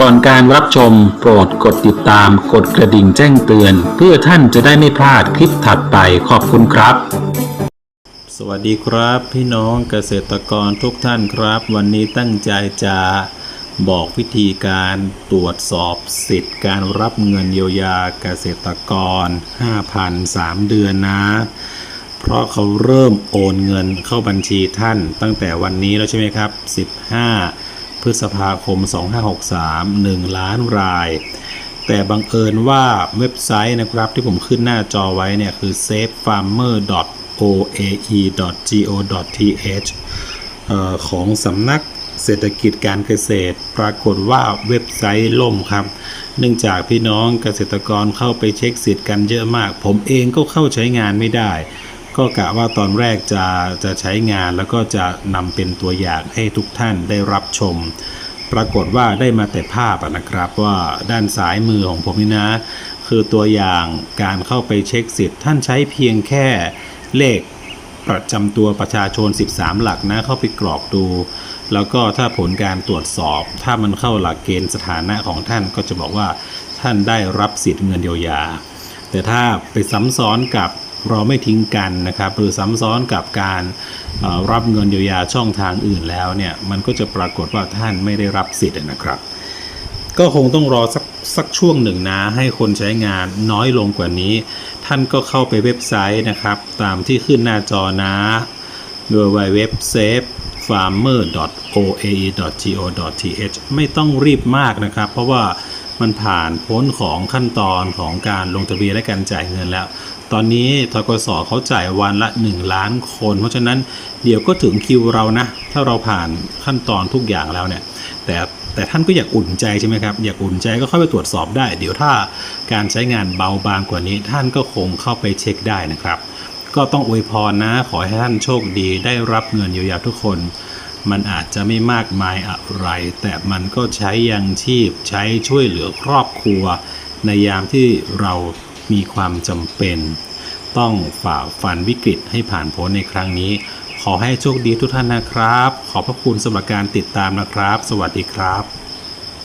ก่อนการรับชมโปรดกดติดตามกดกระดิ่งแจ้งเตือน เพื่อท่านจะได้ไม่พลาดคลิปถัดไปขอบคุณครับ สวัสดีครับ พี่น้องเกษตรกรทุกท่านครับ วันนี้ตั้งใจจะบอกวิธีการตรวจสอบสิทธิ์การรับเงินเยียวยาเกษตรกร 5,003 เดือนนะ เพราะเขาเริ่มโอนเงินเข้าบัญชีท่านตั้งแต่วันนี้แล้วใช่ไหมครับ 15 พฤษภาคม 2563 1 ล้านราย แต่บังเอิญว่าเว็บไซต์นะครับที่ผมขึ้นหน้าจอไว้เนี่ย คือ safefarmer.oae.go.th ออของสำนักเศรษฐกิจการเกษตร ปรากฏว่าเว็บไซต์ล่มครับ เนื่องจากพี่น้องเกษตรกรเข้าไปเช็คสิทธิ์กันเยอะมาก ผมเองก็เข้าใช้งานไม่ได้ ก็กะว่าตอนแรกจะจะใช้งานแล้วก็จะนำเป็นตัวอย่างให้ทุกท่านได้รับชม ปรากฏว่าได้มาแต่ภาพนะครับว่าด้านซ้ายมือของผมนี่นะ คือตัวอย่างการเข้าไปเช็คสิทธิ์ท่านใช้เพียงแค่เลขประจำตัวประชาชน 13 หลักนะเข้าไปกรอกดู แล้วก็ถ้าผลการตรวจสอบ ถ้ามันเข้าหลักเกณฑ์สถานะของท่านก็จะบอกว่าท่านได้รับสิทธิ์เงินเยียวยา แต่ถ้าไปซ้ำซ้อนกับ เราไม่ทิ้งกันนะครับหรือซ้ำซ้อนกับการรับเงินเยียวยาช่องทางอื่นแล้วเนี่ยมันก็จะปรากฏว่าท่านไม่ได้รับสิทธิ์นะครับ ก็คงต้องรอสักสักช่วงหนึ่งนะให้คนใช้งานน้อยลงกว่านี้ ท่านก็เข้าไปเว็บไซต์นะครับ ตามที่ขึ้นหน้าจอนะโดยเว็บ savefarmer.oae.go.th ไม่ต้องรีบมากนะครับ เพราะว่า มันผ่านพ้นของขั้นตอนของการลงทะเบียนและการจ่ายเงินแล้ว ตอนนี้ทกสเขาจ่ายวันละ 1 ล้านคน เพราะฉะนั้นเดี๋ยวก็ถึงคิวเรานะ ถ้าเราผ่านขั้นตอนทุกอย่างแล้วเนี่ย แต่แต่ท่านก็อยากอุ่นใจใช่ไหมครับ อยากอุ่นใจก็เข้าไปตรวจสอบได้ เดี๋ยวถ้าการใช้งานเบาบางกว่านี้ ท่านก็คงเข้าไปเช็คได้นะครับ ก็ต้องอวยพรนะ ขอให้ท่านโชคดีได้รับเงินเยียวยาทุกคน มันอาจจะไม่มากมายอะไร แต่มันก็ใช้ยังชีพใช้ช่วยเหลือครอบครัว ในยามที่เรามีความจำเป็น ต้องฝ่าฟันวิกฤตให้ผ่านพ้นในครั้งนี้ ขอให้โชคดีทุกท่านนะครับ ขอบพระคุณสำหรับการติดตามนะครับ สวัสดีครับ